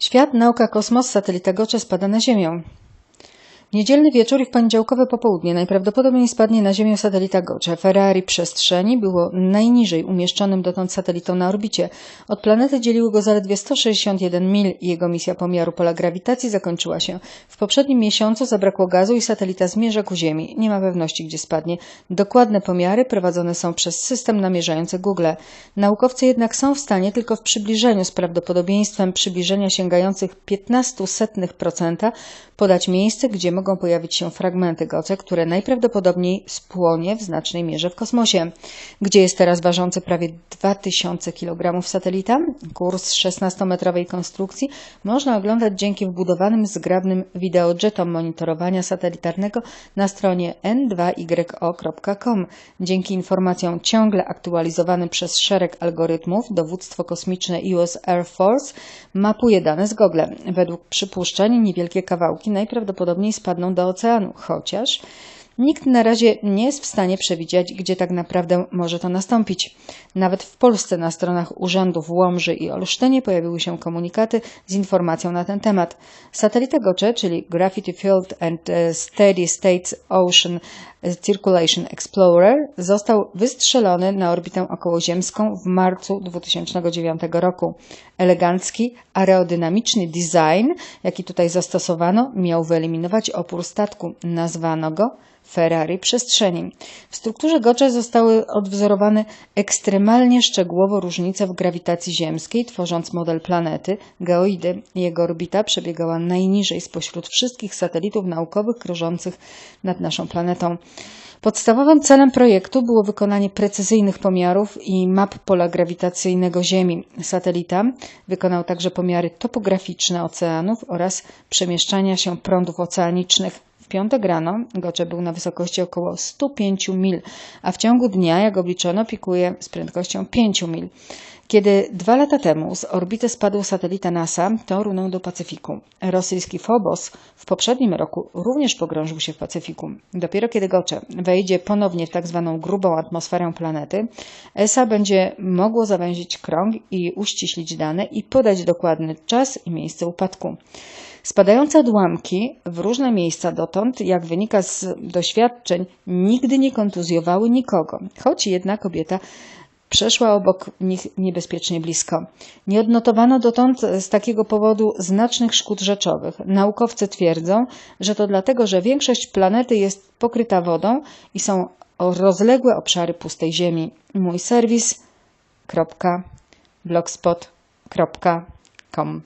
Świat, nauka, kosmos, satelita Gocze spada na Ziemię. Niedzielny wieczór i w poniedziałkowe popołudnie najprawdopodobniej spadnie na Ziemię satelita Gocze. Ferrari przestrzeni było najniżej umieszczonym dotąd satelitą na orbicie. Od planety dzieliły go zaledwie 161 mil i jego misja pomiaru pola grawitacji zakończyła się. W poprzednim miesiącu zabrakło gazu i satelita zmierza ku Ziemi. Nie ma pewności, gdzie spadnie. Dokładne pomiary prowadzone są przez system namierzający Google. Naukowcy jednak są w stanie tylko w przybliżeniu z prawdopodobieństwem przybliżenia sięgających 0,15% podać miejsce, gdzie mogą pojawić się fragmenty goce, które najprawdopodobniej spłonie w znacznej mierze w kosmosie. Gdzie jest teraz ważący prawie 2000 kg satelita? Kurs 16-metrowej konstrukcji można oglądać dzięki wbudowanym zgrabnym wideojetom monitorowania satelitarnego na stronie n2yo.com. Dzięki informacjom ciągle aktualizowanym przez szereg algorytmów, dowództwo kosmiczne US Air Force mapuje dane z Google. Według przypuszczeń niewielkie kawałki najprawdopodobniej spadną do oceanu, chociaż nikt na razie nie jest w stanie przewidzieć, gdzie tak naprawdę może to nastąpić. Nawet w Polsce na stronach urzędów Łomży i Olsztynie pojawiły się komunikaty z informacją na ten temat. Satelita GOCZE, czyli Gravity Field and Steady State Ocean Circulation Explorer, został wystrzelony na orbitę okołoziemską w marcu 2009 roku. Elegancki, aerodynamiczny design, jaki tutaj zastosowano, miał wyeliminować opór statku. Nazwano go Ferrari przestrzeni. W strukturze Gocze zostały odwzorowane ekstremalnie szczegółowo różnice w grawitacji ziemskiej, tworząc model planety, geoidy. Jego orbita przebiegała najniżej spośród wszystkich satelitów naukowych krążących nad naszą planetą. Podstawowym celem projektu było wykonanie precyzyjnych pomiarów i map pola grawitacyjnego Ziemi. Satelita wykonał także pomiary topograficzne oceanów oraz przemieszczania się prądów oceanicznych piątek rano Gocze był na wysokości około 105 mil, a w ciągu dnia, jak obliczono, pikuje z prędkością 5 mil. Kiedy dwa lata temu z orbity spadł satelita NASA, to runął do Pacyfiku. Rosyjski Phobos w poprzednim roku również pogrążył się w Pacyfiku. Dopiero kiedy Gocze wejdzie ponownie w tak zwaną grubą atmosferę planety, ESA będzie mogło zawęzić krąg i uściślić dane i podać dokładny czas i miejsce upadku. Spadające odłamki w różne miejsca dotąd, jak wynika z doświadczeń, nigdy nie kontuzjowały nikogo, choć jedna kobieta przeszła obok nich niebezpiecznie blisko. Nie odnotowano dotąd z takiego powodu znacznych szkód rzeczowych. Naukowcy twierdzą, że to dlatego, że większość planety jest pokryta wodą i są rozległe obszary pustej ziemi. Mój serwis.blogspot.com